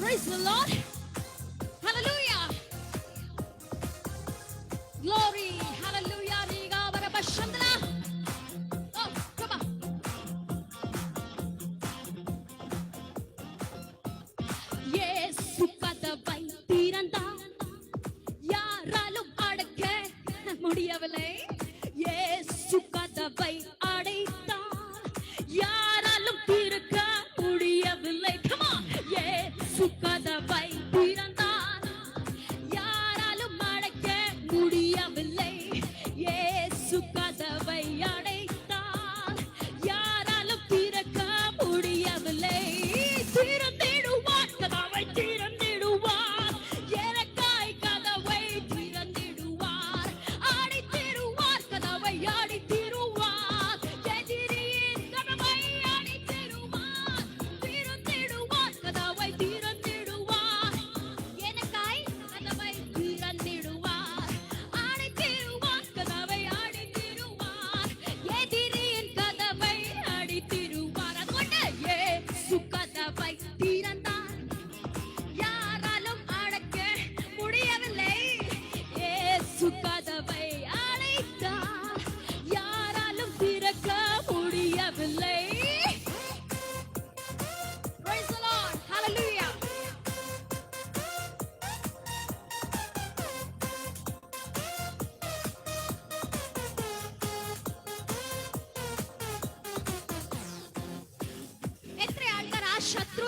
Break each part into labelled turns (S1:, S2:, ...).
S1: Praise the Lord. Hallelujah. Glory. Hallelujah. Riga Varabashandala. Oh, come on. Yes, கதவை திறந்தா யாராலும் அடக்க முடியவில்லை to super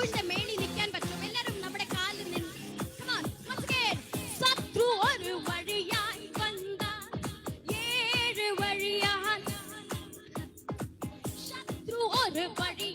S1: കർത്താവിന്റെ മേളിൽ നിൽക്കാൻ പറ്റും എല്ലാവരും നമ്മുടെ കാലിൽ നിന്ന് ശത്രു ഒരു വഴിയായി വന്ന ഏഴ് വഴിയായി ശത്രു ഒരു വഴി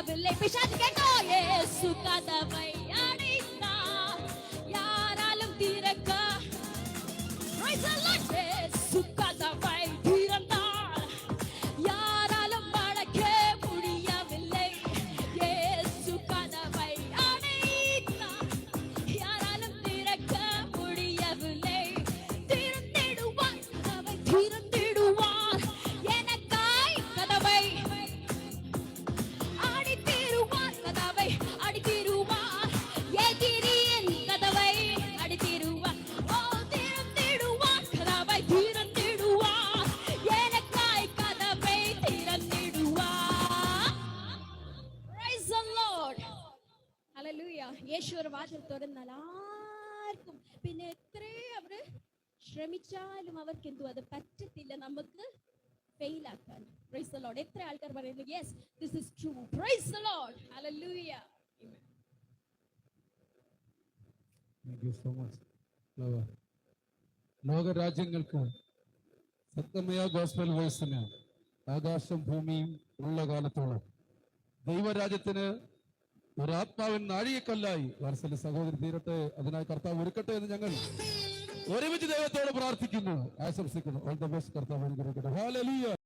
S1: Levi, levi, shadi ke toye, suka davai. ഈശ്വര വാതിൽ തുറന്നാൽ ആർക്കും പിന്നെ എത്ര അവർ ശ്രമിച്ചാലും അവർക്ക് എന്തു അത് പറ്റത്തില്ല. നമുക്ക് ഫെയിൽ ആക്കാൻ. പ്രൈസ് ദ ലോഡ് എത്ര ആൾക്കാർ പറയുന്നു yes this is true praise the lord hallelujah
S2: thank you so much lover ലോക രാജ്യങ്ങൾക്ക് സത്യമായ ഗോസ്ബൽ വോയിസിന് ആകാശം ഭൂമിയും ഉള്ള കാലത്തോളം ദൈവരാജ്യത്തിന് ഒരു ആത്മാവിൻ നാഴികക്കല്ലായി. വാത്സല്യ സഹോദരി തീരട്ടെ അതിനായി കർത്താവ് ഒരുക്കട്ടെ എന്ന് ഞങ്ങൾ ഒരുമിച്ച് ദൈവത്തോട് പ്രാർത്ഥിക്കുന്നു. ആശംസിക്കുന്നു. ഓൾ ദ ബെസ്റ്റ് കർത്താവ് അനുഗ്രഹിക്കട്ടെ.